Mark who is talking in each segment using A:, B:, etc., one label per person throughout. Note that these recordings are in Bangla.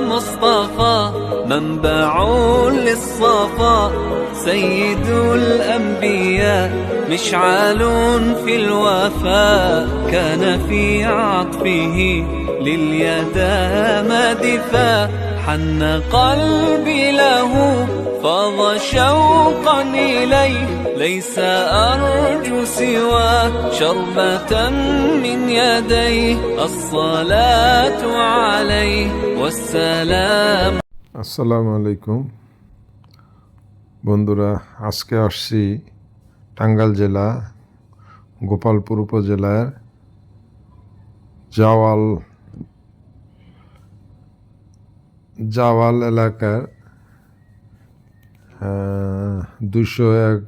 A: مصطفى منبع للصفا سيد الأنبياء مشعل في الوفاء كان في عطفه لليتامى دفاع حن قلبي له فاض شوقا إليه ليس أرجو سوى شربة من يديه الصلاة عليه والسلام
B: আসসালামু আলাইকুম বন্ধুরা আজকে আসছি টাঙ্গাইল জেলা গোপালপুর উপজেলার জাওয়াল জাওয়াল এলাকার দুশো এক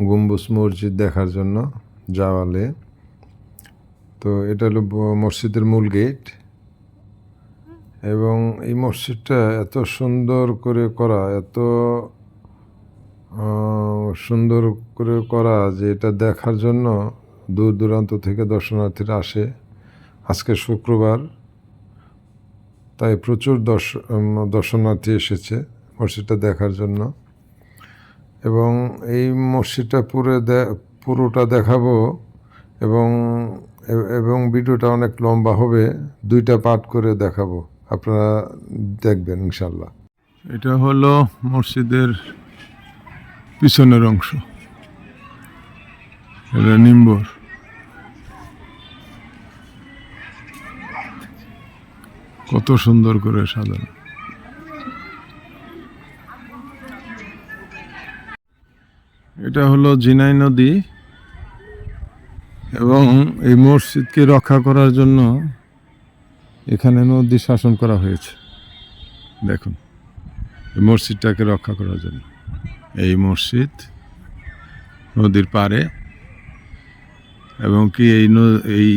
B: গম্বুজ মসজিদ দেখার জন্য জাওয়ালে তো এটা হলো মসজিদের মূল গেট। এবং এই মসজিদটা এত সুন্দর করে করা, এত সুন্দর করে করা যে এটা দেখার জন্য দূর দূরান্ত থেকে দর্শনার্থীরা আসে। আজকে শুক্রবার, তাই প্রচুর দর্শ দর্শনার্থী এসেছে মসজিদটা দেখার জন্য। এবং এই মসজিদটা পুরো পুরোটা দেখাবো এবং এবং ভিডিওটা অনেক লম্বা হবে। দুইটা পার্ট করে দেখাবো। আপনারা দেখবেন ইনশাল্লাহ এটা হলো মসজিদের পিছনের অংশ। এটা নিম্বর। কত সুন্দর করে সাজানো। এটা হলো জিনাই নদী এবং এই মসজিদকে রক্ষা করার জন্য এখানে নদী শাসন করা হয়েছে। দেখুন, এই মসজিদটাকে রক্ষা করার জন্য। এই মসজিদ নদীর পাড়ে এবং কি এই এই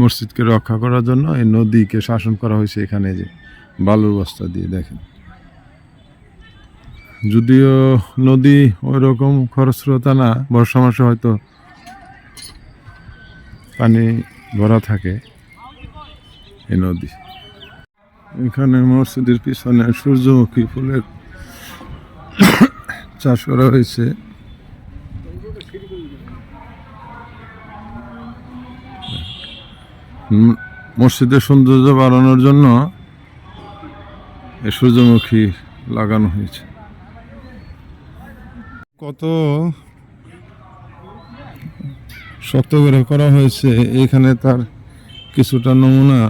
B: মসজিদকে রক্ষা করার জন্য এই নদীকে শাসন করা হয়েছে এখানে যে বালুর বস্তা দিয়ে, দেখেন। যদিও নদী ওই রকম খরস্রোতা না, বর্ষা মাসে হয়তো পানি ভরা থাকে এই নদী। এখানে মসজিদের পিছনে সূর্যমুখী ফুলের চাষ করা হয়েছে। মসজিদের সৌন্দর্য বাড়ানোর জন্য সূর্যমুখী লাগানো হয়েছে। কত শক্ত করে করা হয়েছে, এখানে তার কিছুটা নমুনা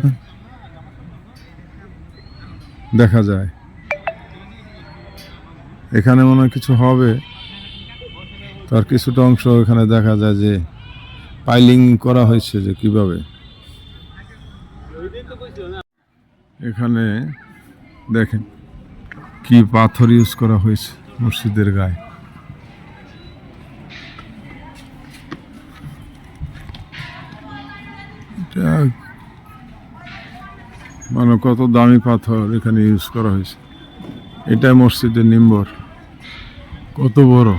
B: দেখা যায়। এখানে মনে কিছু হবে। তার কিছুটা অংশ এখানে দেখা যায় যে পাইলিং করা হয়েছে যে কীভাবে। এখানে দেখেন কি পাথর ইউজ করা হয়েছে মসজিদের গায়ে। এটা মানে কত দামি পাথর এখানে ইউজ করা হয়েছে। এটা মসজিদের নিম্বর। কত বড়।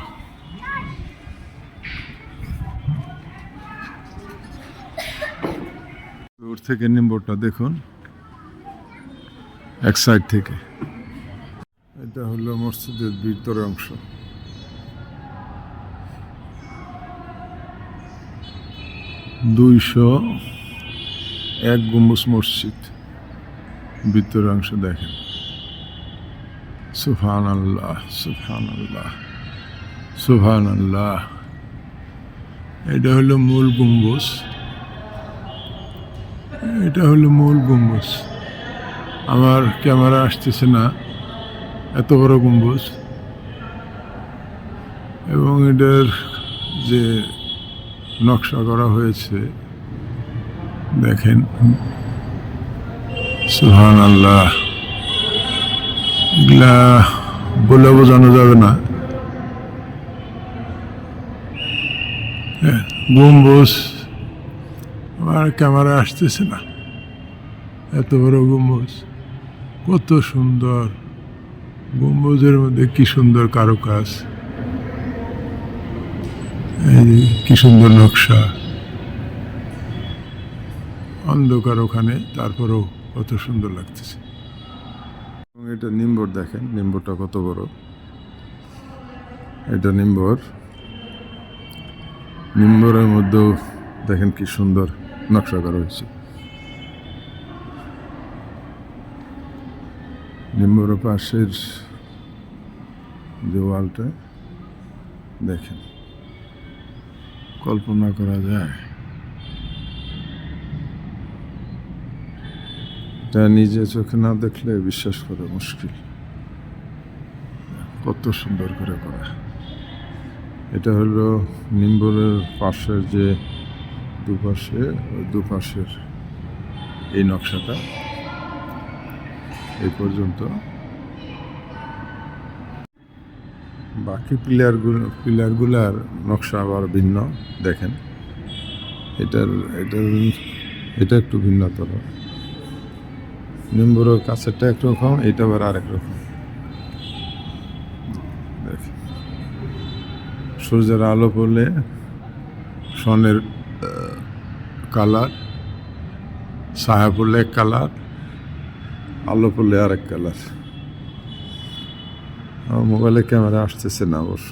B: দূর থেকে নিম্বরটা দেখুন। এক সাইড থেকে। এটা হলো মসজিদের ভিতর অংশ। দুইশো এক গম্বুজ মসজিদ ভিতর অংশ দেখেন। সুফান আল্লাহ সুফান আল্লাহ সুফান আল্লাহ এটা হলো মূল গম্বুজ। এটা হলো মূল গম্বুজ। আমার ক্যামেরা আসতেছে না, এত বড় গম্বুজ। এবং এটার যে নকশা করা হয়েছে দেখেন। সুহান আল্লাহ এগুলা বলে বোঝানো যাবে না। হ্যাঁ, গম্বুজ আমার ক্যামেরা আসতেছে না। এত বড় গম্বুজ কত সুন্দর। গম্বুজের মধ্যে কি সুন্দর কারুকাজ। কি সুন্দর নকশা। অন্ধকার ওখানে, তারপরেও কত সুন্দর লাগতেছে। এবং এটা নিম্বর দেখেন, নিম্বরটা কত বড়। এটা নিম্বর। নিম্বরের মধ্যেও দেখেন কি সুন্দর নকশা করা হয়েছে। নিম্বর পাশের যে ওয়ালটা দেখেন। কল্পনা করা যায়। এটা নিজে চোখে না দেখলে বিশ্বাস করা মুশকিল। কত সুন্দর করে করা। এটা হলো নিম্বরের পাশের যে দুপাশে, দুপাশের এই নকশাটা। এই পর্যন্ত। বাকি পিলারগুলো, পিলারগুলার নকশা আবার ভিন্ন, দেখেন। এটার এটার, এটা একটু ভিন্নতর। নিম্বুর কাছেরটা একরকম এটা আবার আরেক রকম। সূর্যের আলো পড়লে সনের কালার, ছায়া পড়লে এক কালার, আলো পড়লে আরেক কালার। আমার মোবাইলে ক্যামেরা আসতেছে না অবশ্য।